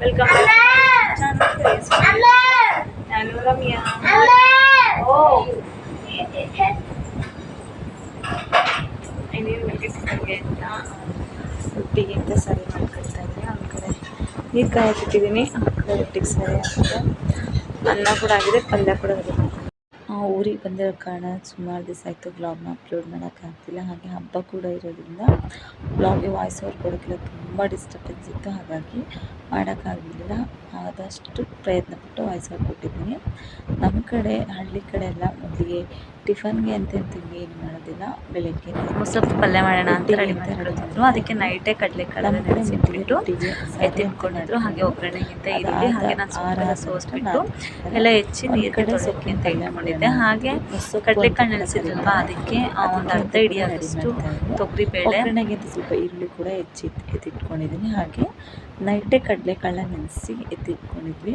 Welcome ನಾನು ರಮ್ಯಾ ಓ ಇನ್ನೇನು ಬೆಳಗ್ಗೆ ಅಂತ ರೊಟ್ಟಿಗೆ ಅಂತ ಸರಿ ಮಾಡ್ಕೊಳ್ತಾ ಇದ್ದೀನಿ ಆ ಕಡೆ ನೀರು ಕಾಯಕ್ಕಿಟ್ಟಿದ್ದೀನಿ ಆ ಕಡೆ ರೊಟ್ಟಿಗೆ ಸರಿ ಆಗ್ತದೆ ಅನ್ನ ಕೂಡ ಆಗಿದೆ ಪಲ್ಯ ಕೂಡ ಮಾಡ್ಕೊಂಡು ಊರಿಗೆ ಬಂದಿರೋ ಕಾರಣ ಸುಮಾರು ದಿವಸ ಆಯಿತು ಬ್ಲಾಗ್ನ ಅಪ್ಲೋಡ್ ಮಾಡೋಕ್ಕಾಗ್ತಿಲ್ಲ ಹಾಗೆ ಹಬ್ಬ ಕೂಡ ಇರೋದ್ರಿಂದ ಬ್ಲಾಗ್ಗೆ ವಾಯ್ಸ್ ಓವರ್ ಕೊಡೋಕ್ಕೆಲ್ಲ ತುಂಬ ಡಿಸ್ಟರ್ಬೆನ್ಸ್ ಇತ್ತು. ಹಾಗಾಗಿ ಮಾಡೋಕ್ಕಾಗಲಿಲ್ಲ ಆದಷ್ಟು ಪ್ರಯತ್ನಪಟ್ಟು ಓವರ್ ಕೊಟ್ಟಿದ್ದೀನಿ. ನಮ್ಮ ಕಡೆ ಹಳ್ಳಿ ಕಡೆ ಎಲ್ಲ ಮೊದಲಿಗೆ ಟಿಫನ್ಗೆ ಅಂತ ತಿಂಡಿ ಏನು ಮಾಡೋದಿಲ್ಲ ಬೆಳಗ್ಗೆ ಮೊಸರು ಪಲ್ಯ ಮಾಡೋಣ ಅಂತ ರೆಡಿ ಮಾಡ್ಕೊಳ್ತಿದ್ರು ಅದಕ್ಕೆ ನೈಟೇ ಕಡಲೆಕಾಳು ನೆನೆಸಿಟ್ಬಿಟ್ಟು ಎತ್ತಿಟ್ಕೊಂಡಿದ್ರು ಹಾಗೆ ಒಗ್ಗರಣೆಗಿಂತ ಈರುಳ್ಳಿ ಹಾಗೆ ನಾನು ಸೊಪ್ಪೆಲ್ಲ ಸೋಸ್ಬಿಟ್ಟು ಎಲ್ಲ ಹೆಚ್ಚಿ ನೀರು ಕಡೆ ಸೊಪ್ಪಿ ಅಂತ ಮಾಡಿದ್ದೆ. ಹಾಗೆ ಕಡಲೆಕಾಳು ನೆನೆಸಿದ್ರಲ್ವ ಅದಕ್ಕೆ ಒಂದು ಅರ್ಧ ಹಿಡಿಯೋದಷ್ಟು ತೊಗರಿ ಬೇಳೆ. ಒಗ್ಗರಣೆಗೆ ಅಂತ ಸ್ವಲ್ಪ ಈರುಳ್ಳಿ ಕೂಡ ಹೆಚ್ಚಿ ಎತ್ತಿಟ್ಕೊಂಡಿದ್ದೀನಿ. ಹಾಗೆ ನೈಟೇ ಕಡಲೆಕಾಳನ್ನ ನೆನೆಸಿ ಎತ್ತಿಟ್ಕೊಂಡಿದ್ವಿ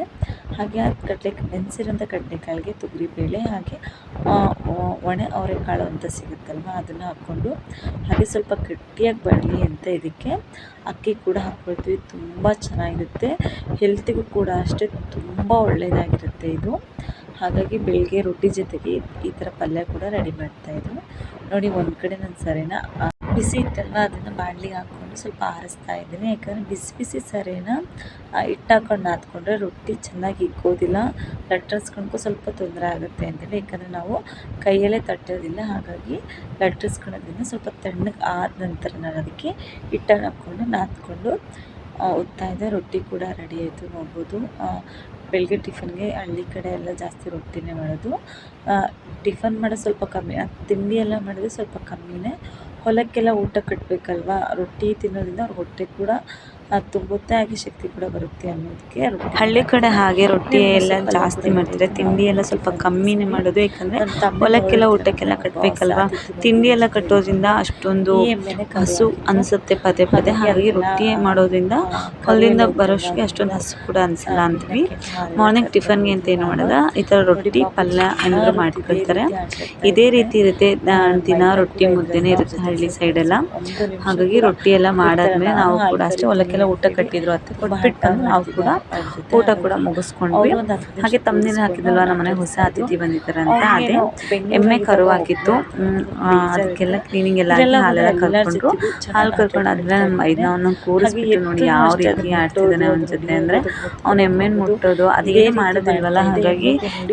ಹಾಗೆ ಆ ಕಡಲೆ ನೆನೆಸಿರೋಂಥ ಕಡಲೆಕಾಳಿಗೆ, ತೊಗರಿಬೇಳೆ ಹಾಗೆ ಒಣ ಅವರೆಕಾಳು ಅಂತ ಸಿಗುತ್ತಲ್ವ ಅದನ್ನು ಹಾಕ್ಕೊಂಡು, ಹಾಗೆ ಸ್ವಲ್ಪ ಗಟ್ಟಿಯಾಗಿ ಬರಲಿ ಅಂತ ಇದಕ್ಕೆ ಅಕ್ಕಿ ಕೂಡ ಹಾಕ್ಕೊಳ್ತೀವಿ ತುಂಬ ಚೆನ್ನಾಗಿರುತ್ತೆ. ಹೆಲ್ತಿಗೂ ಕೂಡ ಅಷ್ಟೇ ತುಂಬ ಒಳ್ಳೆಯದಾಗಿರುತ್ತೆ ಇದು. ಹಾಗಾಗಿ ಬೆಳಗ್ಗೆ ರೊಟ್ಟಿ ಜೊತೆಗೆ ಈ ಥರ ಪಲ್ಯ ಕೂಡ ರೆಡಿ ಮಾಡ್ತಾಯಿದ್ರು ನೋಡಿ ಒಂದು ಕಡೆ ನಾನು ಸರಿನಾ? ಬಿಸಿ ಇತ್ತಲ್ವ? ಅದನ್ನು ಬಾಣಲಿಗೆ ಹಾಕ್ಕೊಂಡು ಸ್ವಲ್ಪ ಆರಿಸ್ತಾ ಇದ್ದೀನಿ. ಯಾಕಂದರೆ ಬಿಸಿ ಬಿಸಿ ಸರಿನ ಹಿಟ್ಟು ಹಾಕೊಂಡು ನಾದ್ಕೊಂಡ್ರೆ ರೊಟ್ಟಿ ಚೆನ್ನಾಗಿ ಇಕ್ಕೋದಿಲ್ಲ ಲಟ್ರಿಸ್ಕೊಳಕ್ಕೂ ಸ್ವಲ್ಪ ತೊಂದರೆ ಆಗುತ್ತೆ ಅಂತೇಳಿ. ಯಾಕಂದರೆ ನಾವು ಕೈಯಲ್ಲೇ ತಟ್ಟೋದಿಲ್ಲ ಹಾಗಾಗಿ ಲಟ್ರಿಸ್ಕೊಳ್ಳೋದ್ರಿಂದ ಸ್ವಲ್ಪ ತಣ್ಣಗೆ ಆದ ನಂತರ ನಾನು ಅದಕ್ಕೆ ಹಿಟ್ಟನ್ನು ಹಾಕ್ಕೊಂಡು ನಾದ್ಕೊಂಡು ಓದ್ತಾ ಇದ್ದೆ. ರೊಟ್ಟಿ ಕೂಡ ರೆಡಿ ಆಯಿತು. ನೋಡ್ಬೋದು. ಬೆಳಗ್ಗೆ ಟಿಫನ್ಗೆ ಹಳ್ಳಿ ಕಡೆ ಎಲ್ಲ ಜಾಸ್ತಿ ರೊಟ್ಟಿನೇ ಮಾಡೋದು. ಟಿಫನ್ ಮಾಡೋದು ಸ್ವಲ್ಪ ಕಮ್ಮಿ ತಿಂಡಿ ಎಲ್ಲ ಮಾಡೋದು ಸ್ವಲ್ಪ ಕಮ್ಮಿನೇ. ಹೊಲಕ್ಕೆಲ್ಲ ಊಟ ಕಟ್ಟಬೇಕಲ್ವಾ ರೊಟ್ಟಿ ತಿನ್ನೋದ್ರಿಂದ ಅವ್ರ ಹೊಟ್ಟೆ ಕೂಡ ಆ, ತುಂಬುತ್ತೆ ಹಾಗೆ ಶಕ್ತಿ ಕೂಡ ಬರುತ್ತೆ ಅನ್ನೋದಕ್ಕೆ ಹಳ್ಳಿ ಕಡೆ ಹಾಗೆ ರೊಟ್ಟಿ ಎಲ್ಲ ಜಾಸ್ತಿ ಮಾಡ್ತಾರೆ ತಿಂಡಿ ಎಲ್ಲ ಸ್ವಲ್ಪ ಕಮ್ಮಿನೇ ಮಾಡೋದು ಯಾಕಂದರೆ ಹೊಲಕ್ಕೆಲ್ಲ ಊಟಕ್ಕೆಲ್ಲ ಕಟ್ಟಬೇಕಲ್ವಾ ತಿಂಡಿ ಎಲ್ಲ ಕಟ್ಟೋದ್ರಿಂದ ಅಷ್ಟೊಂದು ಹಸು ಅನಿಸುತ್ತೆ ಪದೇ ಪದೇ ಹಾಗಾಗಿ ರೊಟ್ಟಿ ಮಾಡೋದ್ರಿಂದ ಹೊಲದಿಂದ ಬರೋಷ್ಗೆ ಅಷ್ಟೊಂದು ಹಸು ಕೂಡ ಅನ್ಸಲ್ಲ ಅಂತೀವಿ ಮಾರ್ನಿಂಗ್ ಟಿಫನ್ಗೆ ಅಂತ ಏನು ಮಾಡೋದ ಈ ಥರ ರೊಟ್ಟಿ ಪಲ್ಯ ಅನ್ನೋದು ಮಾಡ್ಕೊಳ್ತಾರೆ. ಇದೇ ರೀತಿ ಇರುತ್ತೆ ದಿನ ರೊಟ್ಟಿ ಮುದ್ದೆನೇ ಇರುತ್ತೆ ಹಳ್ಳಿ ಸೈಡೆಲ್ಲ ಹಾಗಾಗಿ ರೊಟ್ಟಿ ಎಲ್ಲ ಮಾಡಾದ್ಮೇಲೆ ನಾವು ಕೂಡ ಅಷ್ಟೇ ಹೊಲಕ್ಕೆಲ್ಲ ಊಟ ಕಟ್ಟಿದ್ರು ಅತ್ತೆ ಕೊಟ್ಬಿಟ್ಟು ನಾವು ಕೂಡ ಊಟ ಕೂಡ ಮುಗಿಸ್ಕೊಂಡ್ವಿ. ಹಾಗೆ ತಮ್ಮನೇಲಿ ಹಾಕಿದಲ್ವ ನಮ್ಮ ಮನೆಗೆ ಹೊಸ ಅತಿಥಿ ಬಂದಿದ್ದಾರೆ ಅಂತ. ಅದೇ ಎಮ್ಮೆ ಕರು ಹಾಕಿತ್ತು. ಅದಕ್ಕೆಲ್ಲ ಕ್ಲೀನಿಂಗ್ ಎಲ್ಲ ಹಾಲೆಲ್ಲ ಕರ್ಕೊಂಡ್ರು ಹಾಲು ಕರ್ಕೊಂಡು ಆದ್ಮೇಲೆ ನಮ್ಮ ಮೈದ್ನವನ್ನ ಕೂರಿಸ್ಬಿಟ್ಟು ನೋಡಿ ಯಾವ ರೀತಿ ಆಡ್ತಿದ್ದಾನೆ ಅವನ ಜೊತೆ ಅಂದ್ರೆ ಅವ್ನ ಎಮ್ಮೆನ್ ಮುಟ್ಟೋದು ಅದೇ ಮಾಡೋದಿಲ್ವಲ್ಲ? ಹಾಗಾಗಿ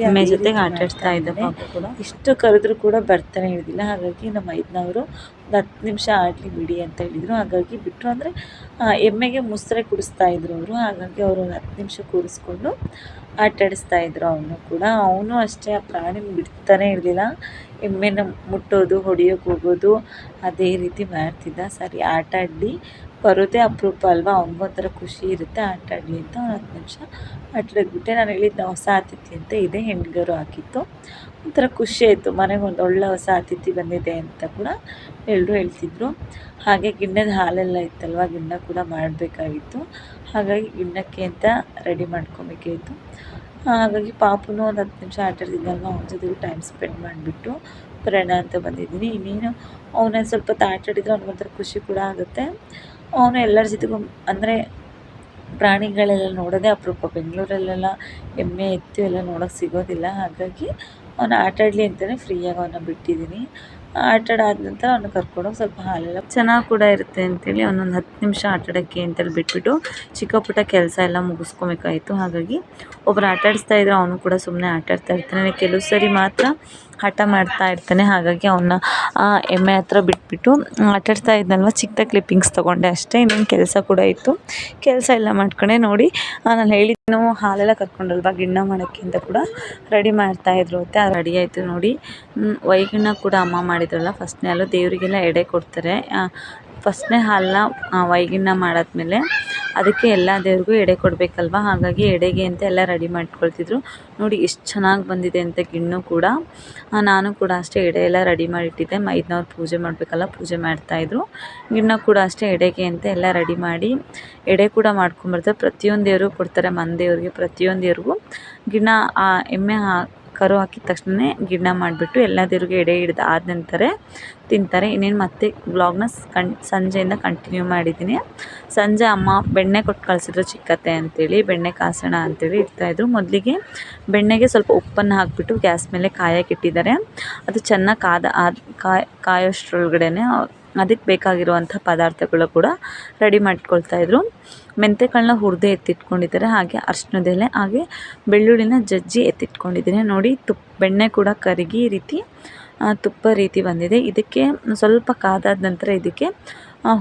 ಎಮ್ಮೆ ಜೊತೆಗೆ ಆಟ ಆಡ್ತಾ ಇದ್ದ ಪಾಪ ಕೂಡ. ಇಷ್ಟು ಕರೆದ್ರು ಕೂಡ ಬರ್ತಾನೆ ಇರೋದಿಲ್ಲ ಹಾಗಾಗಿ ನಮ್ಮ ಐದನವರು ಒಂದು ಹತ್ತು ನಿಮಿಷ ಆಡಲಿ ಬಿಡಿ ಅಂತ ಹೇಳಿದರು. ಹಾಗಾಗಿ ಬಿಟ್ಟರು ಅಂದರೆ ಎಮ್ಮೆಗೆ ಮುಸ್ರೆ ಕುಡಿಸ್ತಾ ಇದ್ರು ಅವರು. ಹಾಗಾಗಿ ಅವರು ಒಂದು ಹತ್ತು ನಿಮಿಷ ಕೂರಿಸ್ಕೊಂಡು ಆಟಾಡಿಸ್ತಾ ಇದ್ರು ಅವನು ಕೂಡ. ಅವನು ಅಷ್ಟೇ, ಆ ಪ್ರಾಣಿ ಬಿಡ್ತಾನೆ ಇರಲಿಲ್ಲ. ಎಮ್ಮೆನ ಮುಟ್ಟೋದು, ಹೊಡಿಯೋಕೆ ಹೋಗೋದು, ಅದೇ ರೀತಿ ಮಾಡ್ತಿದ್ದ. ಸರಿ ಆಟ ಆಡಲಿ ಬರೋದೇ ಅಪರೂಪ ಅಲ್ವಾ? ಅವ್ನಿಗೊಂಥರ ಖುಷಿ ಇರುತ್ತೆ ಆಟ ಆಡಲಿ ಅಂತ ಒಂದು ಹತ್ತು ನಿಮಿಷ ಆಟಾಡ್ಬಿಟ್ಟೆ. ನಾನು ಹೇಳಿದ್ದೆ ಹೊಸ ಅತಿಥಿ ಅಂತ ಇದೆ, ಹೆಣ್ಗರು ಹಾಕಿತ್ತು ಒಂಥರ ಖುಷಿ ಆಯಿತು. ಮನೆಗೆ ಒಂದು ಒಳ್ಳೆ ಹೊಸ ಅತಿಥಿ ಬಂದಿದೆ ಅಂತ ಕೂಡ ಎಲ್ಲರೂ ಹೇಳ್ತಿದ್ರು. ಹಾಗೆ ಗಿಣ್ಣದ ಹಾಲೆಲ್ಲ ಇತ್ತಲ್ವ? ಗಿಣ್ಣ ಕೂಡ ಮಾಡಬೇಕಾಗಿತ್ತು. ಹಾಗಾಗಿ ಗಿಣ್ಣಕ್ಕೆ ಅಂತ ರೆಡಿ ಮಾಡ್ಕೊಬೇಕಾಯಿತು ಹಾಗಾಗಿ ಪಾಪುನು ಒಂದು ಹತ್ತು ನಿಮಿಷ ಆಟ ಆಡ್ತಿದ್ದಲ್ವ ಅವನ ಜೊತೆಗೂ ಟೈಮ್ ಸ್ಪೆಂಡ್ ಮಾಡಿಬಿಟ್ಟು ಬರೋಣ ಅಂತ ಬಂದಿದ್ದೀನಿ. ಇನ್ನೇನು, ಅವನ ಸ್ವಲ್ಪ ಹೊತ್ತು ಆಟ ಅವ್ನಿಗೆ ಅವ್ನಿಗೊಂಥರ ಖುಷಿ ಕೂಡ ಆಗುತ್ತೆ. ಅವನು ಎಲ್ಲರ ಜೊತೆಗೂ ಅಂದರೆ ಪ್ರಾಣಿಗಳೆಲ್ಲ ನೋಡೋದೇ, ಅಪರೂಪ ಬೆಂಗಳೂರಲ್ಲೆಲ್ಲ ಎಮ್ಮೆ ಎತ್ತು ಎಲ್ಲ ನೋಡೋಕೆ ಸಿಗೋದಿಲ್ಲ. ಹಾಗಾಗಿ ಅವನು ಆಟಾಡಲಿ ಅಂತಲೇ ಫ್ರೀಯಾಗಿ ಅವನ್ನ ಬಿಟ್ಟಿದ್ದೀನಿ ಆಟ ಆದ ನಂತರ ಅವನ್ನ ಕರ್ಕೊಂಡೋಗಿ ಸ್ವಲ್ಪ ಹಾಲೆಲ್ಲ ಚೆನ್ನಾಗಿ ಕೂಡ ಇರುತ್ತೆ ಅಂತೇಳಿ ಅವನೊಂದು ಹತ್ತು ನಿಮಿಷ ಆಟಾಡೋಕ್ಕೆ ಅಂತೇಳಿ ಬಿಟ್ಬಿಟ್ಟು ಚಿಕ್ಕ ಪುಟ್ಟ ಕೆಲಸ ಎಲ್ಲ ಮುಗಿಸ್ಕೊಬೇಕಾಯಿತು. ಹಾಗಾಗಿ ಒಬ್ಬರು ಆಟಾಡಿಸ್ತಾ ಇದ್ರು ಅವನು ಕೂಡ ಸುಮ್ಮನೆ ಆಟ ಆಡ್ತಾ ಇರ್ತಾನೆ. ಕೆಲವು ಸರಿ ಮಾತ್ರ ಹಠ ಮಾಡ್ತಾ ಇರ್ತಾನೆ. ಹಾಗಾಗಿ ಅವನ್ನ ಎಮ್ಮೆ ಹತ್ರ ಬಿಟ್ಬಿಟ್ಟು ಆಟಾಡ್ತಾ ಇದ್ದನಲ್ವ ಚಿಕ್ಕದಾಗಿ ಚಿಕ್ಕದ ಕ್ಲಿಪ್ಪಿಂಗ್ಸ್ ತೊಗೊಂಡೆ ಅಷ್ಟೇ. ಇನ್ನೇನು ಕೆಲಸ ಕೂಡ ಇತ್ತು. ಕೆಲಸ ಎಲ್ಲ ಮಾಡ್ಕೊಂಡೆ. ನೋಡಿ ನಾನು ಹೇಳಿದ್ನು, ಹಾಲೆಲ್ಲ ಕರ್ಕೊಂಡಲ್ವ, ಗಿಣ್ಣ ಮಾಡೋಕ್ಕೆ ಅಂತ ಕೂಡ ರೆಡಿ ಮಾಡ್ತಾಯಿದ್ರು ಅಂತ ರೆಡಿ ಆಯಿತು ನೋಡಿ. ವೈಗಿಣ್ಣ ಕೂಡ ಅಮ್ಮ ಮಾಡಿದ್ರಲ್ಲ ಫಸ್ಟ್ನೇ ಅಲ್ಲೂ ದೇವರಿಗೆಲ್ಲ ಎಡೆ ಕೊಡ್ತಾರೆ. ಫಸ್ಟ್ನೇ ಹಾಲನ್ನ ವೈಗಿಣ್ಣ ಮಾಡಾದ್ಮೇಲೆ ಅದಕ್ಕೆ ಎಲ್ಲ ದೇವ್ರಿಗೂ ಎಡೆ ಕೊಡಬೇಕಲ್ವ? ಹಾಗಾಗಿ ಎಡೆಗೆ ಅಂತ ಎಲ್ಲ ರೆಡಿ ಮಾಡ್ಕೊಳ್ತಿದ್ರು. ನೋಡಿ ಎಷ್ಟು ಚೆನ್ನಾಗಿ ಬಂದಿದೆ ಅಂತ ಗಿಣ್ಣು ಕೂಡ. ನಾನು ಕೂಡ ಅಷ್ಟೇ ಎಡೆ ಎಲ್ಲ ರೆಡಿ ಮಾಡಿಟ್ಟಿದ್ದೆ. ಮೈದ್ನವ್ರು ಪೂಜೆ ಮಾಡಬೇಕಲ್ಲ, ಪೂಜೆ ಮಾಡ್ತಾಯಿದ್ರು ಗಿಣ್ಣ ಕೂಡ ಅಷ್ಟೇ ಎಡೆಗೆ ಅಂತ ಎಲ್ಲ ರೆಡಿ ಮಾಡಿ ಎಡೆ ಕೂಡ ಮಾಡ್ಕೊಂಬರ್ತಾರೆ ಪ್ರತಿಯೊಂದು ದೇವರು ಕೊಡ್ತಾರೆ, ಮನೆ ದೇವ್ರಿಗೆ, ಪ್ರತಿಯೊಂದು ದೇವ್ರಿಗೂ. ಗಿಣ್ಣ, ಆ, ಎಮ್ಮೆ ಹಾ ಕರು ಹಾಕಿದ ತಕ್ಷಣ ಗಿಡ ಮಾಡಿಬಿಟ್ಟು ಎಲ್ಲ ದೇವ್ರಿಗೆ ಎಡೆ ಹಿಡ್ದು ಆದ ನಂತರ ತಿಂತಾರೆ. ಇನ್ನೇನು ಮತ್ತೆ ವ್ಲಾಗ್ನ ಕಣ್, ಸಂಜೆಯಿಂದ ಕಂಟಿನ್ಯೂ ಮಾಡಿದ್ದೀನಿ. ಸಂಜೆ ಅಮ್ಮ ಬೆಣ್ಣೆ ಕೊಟ್ಟು ಕಳಿಸಿದ್ರು ಚಿಕ್ಕತ್ತೆ ಅಂತೇಳಿ, ಬೆಣ್ಣೆ ಕಾಸೋಣ ಅಂತೇಳಿ ಇಡ್ತಾಯಿದ್ರು ಮೊದಲಿಗೆ ಬೆಣ್ಣೆಗೆ ಸ್ವಲ್ಪ ಉಪ್ಪನ್ನು ಹಾಕಿಬಿಟ್ಟು ಗ್ಯಾಸ್ ಮೇಲೆ ಕಾಯಕ್ಕೆ ಇಟ್ಟಿದ್ದಾರೆ. ಅದು ಚೆನ್ನಾಗಿ ಕಾದ ಆದ ಕಾಯೋಷ್ಟ್ರೊಳಗಡೆ ಅದಕ್ಕೆ ಬೇಕಾಗಿರುವಂಥ ಪದಾರ್ಥಗಳು ಕೂಡ ರೆಡಿ ಮಾಡ್ಕೊಳ್ತಾಯಿದ್ರು ಮೆಂತೆಕಾಳನ್ನ ಹುರಿದು ಎತ್ತಿಟ್ಕೊಂಡಿದ್ದಾರೆ, ಹಾಗೆ ಅರ್ಶಿನದ ಎಲೆ ಹಾಗೆ ಬೆಳ್ಳುಳ್ಳಿನ ಜಜ್ಜಿ ಎತ್ತಿಟ್ಕೊಂಡಿದ್ದೀನಿ. ನೋಡಿ, ತುಪ್ಪ, ಬೆಣ್ಣೆ ಕೂಡ ಕರಗಿ ರೀತಿ ತುಪ್ಪ ರೀತಿ ಬಂದಿದೆ. ಇದಕ್ಕೆ ಸ್ವಲ್ಪ ಕಾದಾದ ನಂತರ ಇದಕ್ಕೆ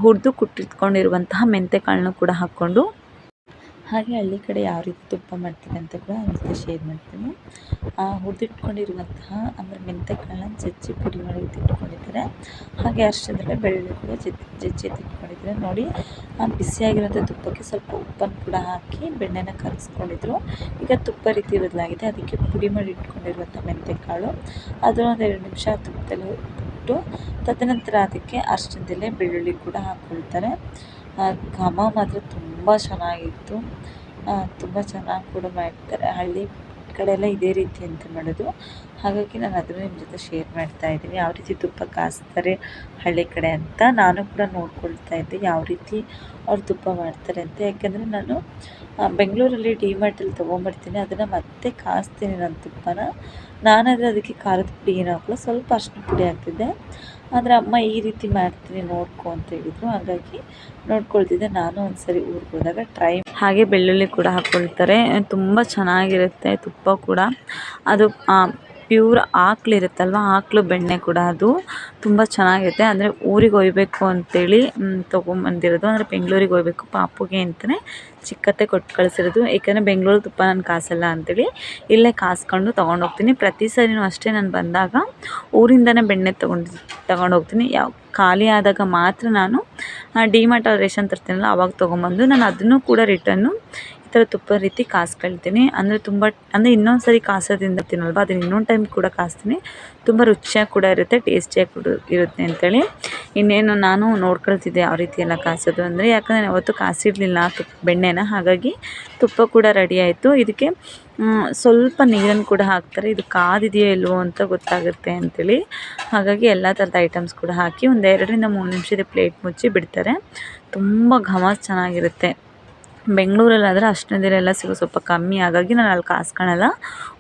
ಹುರಿದು ಕುಟ್ಟಿಟ್ಕೊಂಡಿರುವಂತಹ ಮೆಂತೆಕಾಳನ್ನು ಕೂಡ ಹಾಕ್ಕೊಂಡು ಹಾಗೆ ಹಳ್ಳಿ ಕಡೆ ಯಾವ ರೀತಿ ತುಪ್ಪ ಮಾಡ್ತಾರೆ ಅಂತ ಕೂಡ ನಿಮ್ಮ ಶೇರ್ ಮಾಡ್ತೀನಿ. ಹುರಿದಿಟ್ಕೊಂಡಿರುವಂತಹ, ಅಂದರೆ ಮೆಂತೆಕಾಳನ್ನ ಜಜ್ಜಿ ಪುಡಿ ಮಾಡಿ ಎತ್ತಿಟ್ಕೊಂಡಿದ್ದಾರೆ ಹಾಗೆ ಅಷ್ಟರಲ್ಲೇ ಬೆಳ್ಳುಳ್ಳಿ ಕೂಡ ಜಜ್ಜಿ ಜಜ್ಜಿ ಎತ್ತಿಟ್ಕೊಂಡಿದ್ದಾರೆ ನೋಡಿ, ಆ ಬಿಸಿಯಾಗಿರೋಂಥ ತುಪ್ಪಕ್ಕೆ ಸ್ವಲ್ಪ ಉಪ್ಪನ್ನು ಕೂಡ ಹಾಕಿ ಬೆಣ್ಣೆನ ಕರಗಿಸ್ಕೊಂಡಿದ್ರು ಈಗ ತುಪ್ಪ ರೀತಿ ಬದಲಾಗಿದೆ. ಅದಕ್ಕೆ ಪುಡಿ ಮಾಡಿ ಇಟ್ಕೊಂಡಿರುವಂಥ ಮೆಂತೆಕಾಳು. ಅದನ್ನ ಒಂದು ಎರಡು ನಿಮಿಷ ತುಪ್ಪದಲ್ಲಿ ಬಿಟ್ಟು ತದನಂತರ ಅದಕ್ಕೆ ಅಷ್ಟದಲ್ಲೇ ಬೆಳ್ಳುಳ್ಳಿ ಕೂಡ ಹಾಕ್ಕೊಳ್ತಾರೆ. ಘಮ ಮಾತ್ರ ತುಂಬ ಚೆನ್ನಾಗಿತ್ತು. ತುಂಬ ಚೆನ್ನಾಗಿ ಕೂಡ ಮಾಡ್ತಾರೆ. ಹಳ್ಳಿ ಕಡೆ ಎಲ್ಲ ಇದೇ ರೀತಿ ಅಂತ ಮಾಡೋದು. ಹಾಗಾಗಿ ನಾನು ಅದನ್ನು ನಿಮ್ಮ ಜೊತೆ ಶೇರ್ ಮಾಡ್ತಾ ಇದ್ದೀನಿ. ಯಾವ ರೀತಿ ತುಪ್ಪ ಕಾಸ್ತಾರೆ ಹಳ್ಳಿ ಕಡೆ ಅಂತ ನಾನು ಕೂಡ ನೋಡ್ಕೊಳ್ತಾ ಇದ್ದೆ ಯಾವ ರೀತಿ ಅವ್ರು ತುಪ್ಪ ಮಾಡ್ತಾರೆ ಅಂತ. ಯಾಕೆಂದರೆ ನಾನು ಬೆಂಗಳೂರಲ್ಲಿ ಡಿ ಮಾರ್ಟಲ್ಲಿ ತೊಗೊಂಬರ್ತೀನಿ. ಅದನ್ನು ಮತ್ತೆ ಕಾಸ್ತೀನಿ ನನ್ನ ತುಪ್ಪನ. ನಾನಾದರೆ ಅದಕ್ಕೆ ಖಾರದ ಪುಡಿ ಏನು ಹಾಕಲ್ಲ ಸ್ವಲ್ಪ ಅರಿಶಿನ ಪುಡಿ ಹಾಕ್ತಿದ್ದೆ. ಆದರೆ ಅಮ್ಮ ಈ ರೀತಿ ಮಾಡ್ತೀನಿ ನೋಡ್ಕೊ ಅಂತ ಹೇಳಿದರು. ಹಾಗಾಗಿ ನೋಡ್ಕೊಳ್ತಿದ್ದೆ. ನಾನು ಒಂದ್ಸರಿ ಊರಿಗೆ ಹೋದಾಗ ಟ್ರೈ ಹಾಗೆ ಬೆಳ್ಳುಳ್ಳಿ ಕೂಡ ಹಾಕ್ಕೊಳ್ತಾರೆ. ತುಂಬ ಚೆನ್ನಾಗಿರುತ್ತೆ ತುಪ್ಪ ಕೂಡ. ಅದು ಪ್ಯೂರ್ ಆಕಳಿರುತ್ತಲ್ವ ಆಕಳು ಬೆಣ್ಣೆ ಕೂಡ ಅದು. ತುಂಬ ಚೆನ್ನಾಗಿರುತ್ತೆ. ಅಂದರೆ ಊರಿಗೆ ಒಯ್ಯಬೇಕು ಅಂತೇಳಿ ತೊಗೊಂಬಂದಿರೋದು. ಅಂದರೆ ಬೆಂಗಳೂರಿಗೆ ಒಯ್ಯಬೇಕು ಪಾಪುಗೆ ಅಂತಲೇ ಚಿಕ್ಕತ್ತೆ ಕೊಟ್ಟು ಕಳಿಸಿರೋದು. ಏಕೆಂದರೆ ಬೆಂಗಳೂರು ತುಪ್ಪ ನಾನು ಕಾಸಲ್ಲ ಅಂತೇಳಿ ಇಲ್ಲೇ ಕಾಸ್ಕೊಂಡು ತೊಗೊಂಡೋಗ್ತೀನಿ. ಪ್ರತಿ ಸರಿನೂ ಅಷ್ಟೇ ನಾನು ಬಂದಾಗ ಊರಿಂದನೇ ಬೆಣ್ಣೆ ತೊಗೊಂಡು ಹೋಗ್ತೀನಿ ಯಾವ ಖಾಲಿ ಆದಾಗ ಮಾತ್ರ ನಾನು ಡಿಮಾರ್ಟ್ ರೇಷನ್ ತರ್ತೀನಲ್ಲ, ಅವಾಗ ತೊಗೊಂಬಂದು ನಾನು ಅದನ್ನು ಕೂಡ ರಿಟರ್ನು ಈ ಥರ ತುಪ್ಪದ ರೀತಿ ಕಾಸ್ಕೊಳ್ತೀನಿ. ಅಂದರೆ ತುಂಬ, ಅಂದರೆ ಇನ್ನೊಂದು ಸರಿ ಕಾಸೋದ್ರಿಂದ ತಿನ್ನಲ್ವ? ಅದನ್ನು ಇನ್ನೊಂದು ಟೈಮ್ ಕೂಡ ಕಾಸ್ತೀನಿ. ತುಂಬ ರುಚಿಯಾಗಿ ಕೂಡ ಇರುತ್ತೆ, ಟೇಸ್ಟಿಯಾಗಿ ಕೂಡ ಇರುತ್ತೆ ಅಂತೇಳಿ. ಇನ್ನೇನು ನಾನು ನೋಡ್ಕೊಳ್ತಿದ್ದೆ ಯಾವ ರೀತಿ ಎಲ್ಲ ಕಾಸೋದು ಅಂದರೆ, ಯಾಕಂದರೆ ಅವತ್ತು ಯಾವತ್ತೂ ಕಾಸಿರಲಿಲ್ಲ ತುಪ್ಪ, ಬೆಣ್ಣೆನ. ಹಾಗಾಗಿ ತುಪ್ಪ ಕೂಡ ರೆಡಿ ಆಯಿತು. ಇದಕ್ಕೆ ಸ್ವಲ್ಪ ನೀರನ್ನು ಕೂಡ ಹಾಕ್ತಾರೆ. ಇದು ಕಾದಿದೆಯೋ ಇಲ್ವೋ ಅಂತ ಗೊತ್ತಾಗುತ್ತೆ ಅಂತೇಳಿ. ಹಾಗಾಗಿ ಎಲ್ಲ ಥರದ ಐಟಮ್ಸ್ ಕೂಡ ಹಾಕಿ ಒಂದು ಎರಡರಿಂದ ಮೂರು ನಿಮಿಷದ ಪ್ಲೇಟ್ ಮುಚ್ಚಿ ಬಿಡ್ತಾರೆ. ತುಂಬ ಘಮ ಚೆನ್ನಾಗಿರುತ್ತೆ. ಬೆಂಗಳೂರಲ್ಲಾದರೆ ಅಷ್ಟೊಂದಿರೆಲ್ಲ ಸಿಗೋ ಸ್ವಲ್ಪ ಕಮ್ಮಿ. ಹಾಗಾಗಿ ನಾನು ಅಲ್ಲಿ ಕಾಸ್ಕೊಳಲ್ಲ.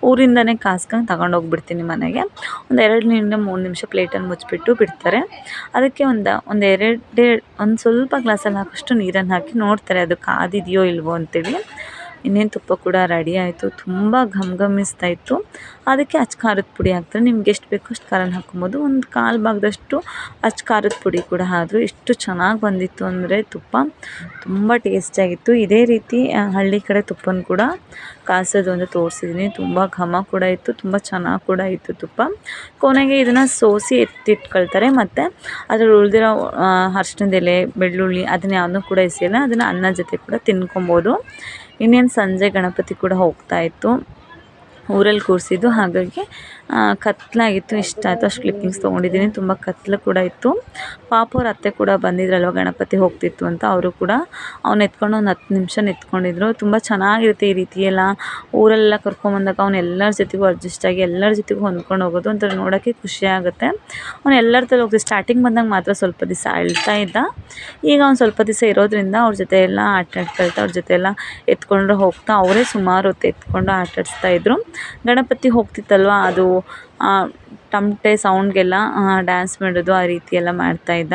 ಊರಿಂದನೇ ಕಾಸ್ಕೊಂಡು ತಗೊಂಡೋಗ್ಬಿಡ್ತೀನಿ ಮನೆಗೆ. ಒಂದು ಎರಡರಿಂದ ಮೂರು ನಿಮಿಷ ಪ್ಲೇಟಲ್ಲಿ ಮುಚ್ಚಿಬಿಟ್ಟು ಬಿಡ್ತಾರೆ. ಅದಕ್ಕೆ ಒಂದು ಒಂದು ಎರಡು, ಒಂದು ಸ್ವಲ್ಪ ಗ್ಲಾಸಲ್ಲಿ ಹಾಕಷ್ಟು ನೀರನ್ನು ಹಾಕಿ ನೋಡ್ತಾರೆ ಅದು ಕಾದಿದೆಯೋ ಇಲ್ಲವೋ ಅಂತೇಳಿ. ಇನ್ನೇನು ತುಪ್ಪ ಕೂಡ ರೆಡಿ ಆಯಿತು. ತುಂಬ ಘಮ್ ಘಮಿಸ್ತಾ ಇತ್ತು. ಅದಕ್ಕೆ ಅಚ್ಚ ಖಾರದ ಪುಡಿ ಹಾಕ್ತಾರೆ. ನಿಮ್ಗೆ ಎಷ್ಟು ಬೇಕೋ ಅಷ್ಟು ಖಾರನ ಹಾಕ್ಕೊಬೋದು. ಒಂದು ಕಾಲು ಭಾಗದಷ್ಟು ಅಚ್ಚ ಖಾರದ ಪುಡಿ ಕೂಡ ಆದರೂ ಎಷ್ಟು ಚೆನ್ನಾಗಿ ಬಂದಿತ್ತು ಅಂದರೆ ತುಪ್ಪ. ತುಂಬ ಟೇಸ್ಟಿಯಾಗಿತ್ತು ಇದೇ ರೀತಿ ಹಳ್ಳಿ ಕಡೆ ತುಪ್ಪನ ಕೂಡ ಕಾಸೋದು ಅಂತ ತೋರಿಸಿದ್ದೀನಿ ತುಂಬ ಘಮ ಕೂಡ ಇತ್ತು. ತುಂಬ ಚೆನ್ನಾಗಿ ಕೂಡ ಇತ್ತು ತುಪ್ಪ. ಕೊನೆಗೆ ಇದನ್ನು ಸೋಸಿ ಎತ್ತಿಟ್ಕೊಳ್ತಾರೆ. ಮತ್ತು ಅದರಲ್ಲಿ ಉಳಿದಿರೋ ಅರ್ಶಿಣದ ಎಲೆ, ಬೆಳ್ಳುಳ್ಳಿ ಅದನ್ನ ಯಾವುದೂ ಕೂಡ ಎಸೆಯಲ್ಲ ಅದನ್ನು ಅನ್ನ ಜೊತೆ ಕೂಡ ತಿನ್ಕೊಬೋದು. ಇನ್ನೇನು ಸಂಜೆ ಗಣಪತಿ ಕೂಡ ಹೋಗ್ತಾ ಇತ್ತು. ಊರಲ್ಲಿ ಕೂರಿಸಿದ್ದು. ಹಾಗಾಗಿ ಕತ್ತಲಾಗಿತ್ತು ಇಷ್ಟ ಆಯಿತು. ಅಷ್ಟು ಕ್ಲಿಪ್ಪಿಂಗ್ಸ್ ತೊಗೊಂಡಿದ್ದೀನಿ. ತುಂಬ ಕತ್ತಲು ಕೂಡ ಇತ್ತು. ಪಾಪ ಅವ್ರ ಅತ್ತೆ ಕೂಡ ಬಂದಿದ್ರಲ್ವ? ಗಣಪತಿ ಹೋಗ್ತಿತ್ತು ಅಂತ. ಅವರು ಕೂಡ ಅವ್ನು ಎತ್ಕೊಂಡು ಒಂದು ಹತ್ತು ನಿಮಿಷ ನಿಂತ್ಕೊಂಡಿದ್ರು. ತುಂಬ ಚೆನ್ನಾಗಿರುತ್ತೆ ಈ ರೀತಿ ಎಲ್ಲ. ಊರೆಲ್ಲ ಕರ್ಕೊಂಬಂದಾಗ ಅವ್ನು ಎಲ್ಲರ ಜೊತೆಗೂ ಅಡ್ಜಸ್ಟ್ ಆಗಿ ಎಲ್ಲರ ಜೊತೆಗೂ ಹೊಂದ್ಕೊಂಡು ಹೋಗೋದು ಒಂಥರ ನೋಡೋಕ್ಕೆ ಖುಷಿ ಆಗುತ್ತೆ. ಅವ್ನು ಎಲ್ಲರ ತಲೆ ಹೋಗ್ತಿದ್ದ ಸ್ಟಾರ್ಟಿಂಗ್ ಬಂದಾಗ ಮಾತ್ರ ಸ್ವಲ್ಪ ದಿವಸ ಅಳ್ತಾ ಇದ್ದ. ಈಗ ಅವ್ನು ಸ್ವಲ್ಪ ದಿವಸ ಇರೋದ್ರಿಂದ ಅವ್ರ ಜೊತೆ ಎಲ್ಲ ಆಟ ಆಡ್ಕೊಳ್ತಾ ಅವ್ರ ಜೊತೆ ಎಲ್ಲ ಎತ್ಕೊಂಡು ಹೋಗ್ತಾ, ಅವರೇ ಸುಮಾರು ಹೊತ್ತು ಎತ್ಕೊಂಡು ಆಟಾಡಿಸ್ತಾ ಇದ್ದರು ಗಣಪತಿ ಹೋಗ್ತಿತ್ತಲ್ವ? ಅದು ತಮಟೆ ಸೌಂಡ್ಗೆಲ್ಲ ಡ್ಯಾನ್ಸ್ ಮಾಡೋದು ಆ ರೀತಿ ಎಲ್ಲ ಮಾಡ್ತಾ ಇದ್ದ.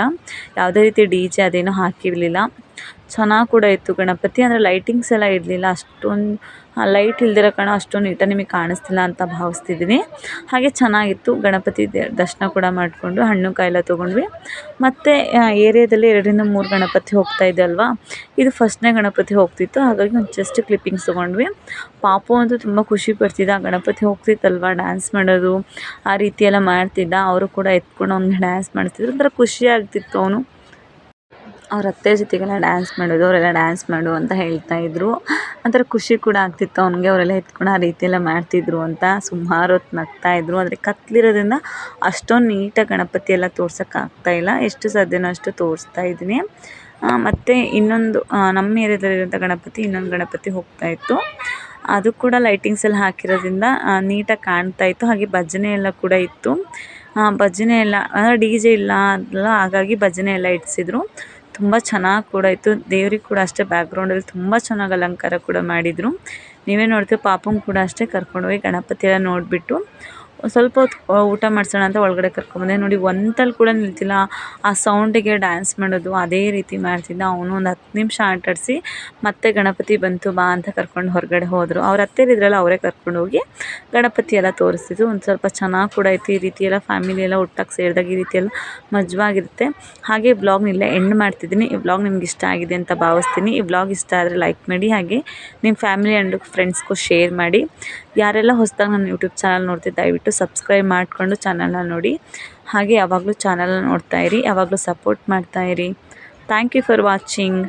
ಯಾವುದೇ ರೀತಿ ಡಿ ಜೆ ಅದೇನೂ ಹಾಕಿರಲಿಲ್ಲ. ಚೆನ್ನಾಗಿ ಕೂಡ ಇತ್ತು ಗಣಪತಿ ಅಂದರೆ ಲೈಟಿಂಗ್ಸ್ ಎಲ್ಲ ಇರಲಿಲ್ಲ. ಅಷ್ಟೊಂದು ಲೈಟ್ ಇಲ್ದಿರೋ ಕಾರಣ ಅಷ್ಟೊಂದು ನೀಟಾಗಿ ನಿಮಗೆ ಕಾಣಿಸ್ತಿಲ್ಲ ಅಂತ ಭಾವಿಸ್ತಿದ್ದೀನಿ ಹಾಗೆ ಚೆನ್ನಾಗಿತ್ತು. ಗಣಪತಿ ದರ್ಶನ ಕೂಡ ಮಾಡಿಕೊಂಡು ಹಣ್ಣು ಕಾಯಿ ಎಲ್ಲ ತೊಗೊಂಡ್ವಿ. ಮತ್ತು ಏರಿಯಾದಲ್ಲಿ ಎರಡರಿಂದ ಮೂರು ಗಣಪತಿ ಹೋಗ್ತಾ ಇದೆ ಅಲ್ವಾ? ಇದು ಫಸ್ಟ್ನೇ ಗಣಪತಿ ಹೋಗ್ತಿತ್ತು. ಹಾಗಾಗಿ ಒಂದು ಜಸ್ಟ್ ಕ್ಲಿಪ್ಪಿಂಗ್ಸ್ ತೊಗೊಂಡ್ವಿ. ಪಾಪು ಅಂತೂ ತುಂಬ ಖುಷಿ ಪಡ್ತಿದ್ದ. ಗಣಪತಿ ಹೋಗ್ತಿತ್ತಲ್ವ? ಡ್ಯಾನ್ಸ್ ಮಾಡೋದು, ಆ ರೀತಿ ಎಲ್ಲ ಮಾಡ್ತಿದ್ದ. ಅವರು ಕೂಡ ಎತ್ಕೊಂಡು ಅವ್ನಿಗೆ ಡ್ಯಾನ್ಸ್ ಮಾಡ್ತಿದ್ರು. ಒಂಥರ ಖುಷಿ ಆಗ್ತಿತ್ತು ಅವನು. ಅವ್ರ ಅತ್ತೆ ಜೊತೆಗೆಲ್ಲ ಡ್ಯಾನ್ಸ್ ಮಾಡೋದು, ಅವರೆಲ್ಲ ಡ್ಯಾನ್ಸ್ ಮಾಡು ಅಂತ ಹೇಳ್ತಾ ಇದ್ರು. ಒಂಥರ ಖುಷಿ ಕೂಡ ಆಗ್ತಿತ್ತು ಅವ್ನಿಗೆ, ಅವರೆಲ್ಲ ಎತ್ಕೊಂಡು ಆ ರೀತಿ ಎಲ್ಲ ಮಾಡ್ತಿದ್ರು ಅಂತ ಸುಮಾರು ಹೊತ್ತು ನಗ್ತಾ ಆದರೆ ಕತ್ತಲಿರೋದ್ರಿಂದ ಅಷ್ಟೊಂದು ನೀಟಾಗಿ ಗಣಪತಿ ಎಲ್ಲ ತೋರ್ಸೋಕೆ ಇಲ್ಲ. ಎಷ್ಟು ಸಾಧ್ಯನೋ ಅಷ್ಟು ತೋರಿಸ್ತಾ ಇದ್ದೀನಿ. ಮತ್ತು ಇನ್ನೊಂದು ನಮ್ಮ ಏರಿಯಾದಲ್ಲಿರೋಂಥ ಗಣಪತಿ, ಇನ್ನೊಂದು ಗಣಪತಿ ಹೋಗ್ತಾ ಇತ್ತು. ಅದು ಕೂಡ ಲೈಟಿಂಗ್ಸ್ ಎಲ್ಲ ಹಾಕಿರೋದ್ರಿಂದ ನೀಟಾಗಿ ಕಾಣ್ತಾ ಇತ್ತು. ಹಾಗೆ ಭಜನೆ ಎಲ್ಲ ಕೂಡ ಇತ್ತು. ಭಜನೆ ಎಲ್ಲ ಅಂದರೆ ಡಿ ಜೆ ಇಲ್ಲ ಅಲ್ಲ ಹಾಗಾಗಿ ಭಜನೆ ಎಲ್ಲ ಇಡಿಸಿದ್ರು. ತುಂಬ ಚೆನ್ನಾಗಿ ಕೂಡ ಇತ್ತು. ದೇವ್ರಿಗೆ ಕೂಡ ಅಷ್ಟೇ ಬ್ಯಾಕ್ಗ್ರೌಂಡಲ್ಲಿ ತುಂಬ ಚೆನ್ನಾಗಿ ಅಲಂಕಾರ ಕೂಡ ಮಾಡಿದರು. ನೀವೇ ನೋಡ್ತೀವಿ ಪಾಪಂಗೆ ಕೂಡ ಅಷ್ಟೇ ಕರ್ಕೊಂಡೋಗಿ ಗಣಪತಿ ಎಲ್ಲ ನೋಡಿಬಿಟ್ಟು ಸ್ವಲ್ಪ ಹೊತ್ತು ಊಟ ಮಾಡಿಸೋಣ ಅಂತ ಒಳಗಡೆ ಕರ್ಕೊಂಬಂದೆ. ನೋಡಿ ಒಂತಲ್ಲಿ ಕೂಡ ನಿಲ್ತಿಲ್ಲ. ಆ ಸೌಂಡಿಗೆ ಡ್ಯಾನ್ಸ್ ಮಾಡೋದು ಅದೇ ರೀತಿ ಮಾಡ್ತಿದ್ದ. ಅವನು ಒಂದು ಹತ್ತು ನಿಮಿಷ ಆಟಾಡಿಸಿ, ಮತ್ತೆ ಗಣಪತಿ ಬಂತು ಬಾ ಅಂತ ಕರ್ಕೊಂಡು ಹೊರಗಡೆ ಹೋದರು. ಅವ್ರ ಅತ್ತೆರಿದ್ರಲ್ಲ ಅವರೇ ಕರ್ಕೊಂಡು ಹೋಗಿ ಗಣಪತಿ ಎಲ್ಲ ತೋರಿಸ್ತಿದ್ರು. ಒಂದು ಸ್ವಲ್ಪ ಚೆನ್ನಾಗಿ ಕೂಡ ಇತ್ತು ಈ ರೀತಿ ಎಲ್ಲ ಫ್ಯಾಮಿಲಿ ಎಲ್ಲ ಒಟ್ಟಾಗಿ ಸೇರಿದಾಗ ಈ ರೀತಿ ಎಲ್ಲ ಮಜವಾಗಿರುತ್ತೆ. ಹಾಗೆ ಬ್ಲಾಗ್ನಿಲ್ಲ ಎಂಡ್ ಮಾಡ್ತಿದ್ದೀನಿ. ಈ ಬ್ಲಾಗ್ ನಿಮ್ಗೆ ಇಷ್ಟ ಆಗಿದೆ ಅಂತ ಭಾವಿಸ್ತೀನಿ. ಈ ಬ್ಲಾಗ್ ಇಷ್ಟ ಆದರೆ ಲೈಕ್ ಮಾಡಿ. ಹಾಗೆ ನಿಮ್ಮ ಫ್ಯಾಮಿಲಿ ಆ್ಯಂಡ್ ಫ್ರೆಂಡ್ಸ್ಗೂ ಶೇರ್ ಮಾಡಿ. ಯಾರೆಲ್ಲ ಹೊಸದಾಗಿ ನನ್ನ ಯೂಟ್ಯೂಬ್ ಚಾನಲ್ ನೋಡ್ತಿದ್ದು, ದಯವಿಟ್ಟು ಸಬ್ಸ್ಕ್ರೈಬ್ ಮಾಡಿಕೊಂಡು ಚಾನಲ್ನ ನೋಡಿ. ಹಾಗೆ ಯಾವಾಗಲೂ ಚಾನಲ್ನ ನೋಡ್ತಾ ಇರಿ, ಯಾವಾಗಲೂ ಸಪೋರ್ಟ್ ಮಾಡ್ತಾ ಇರಿ. Thank you for watching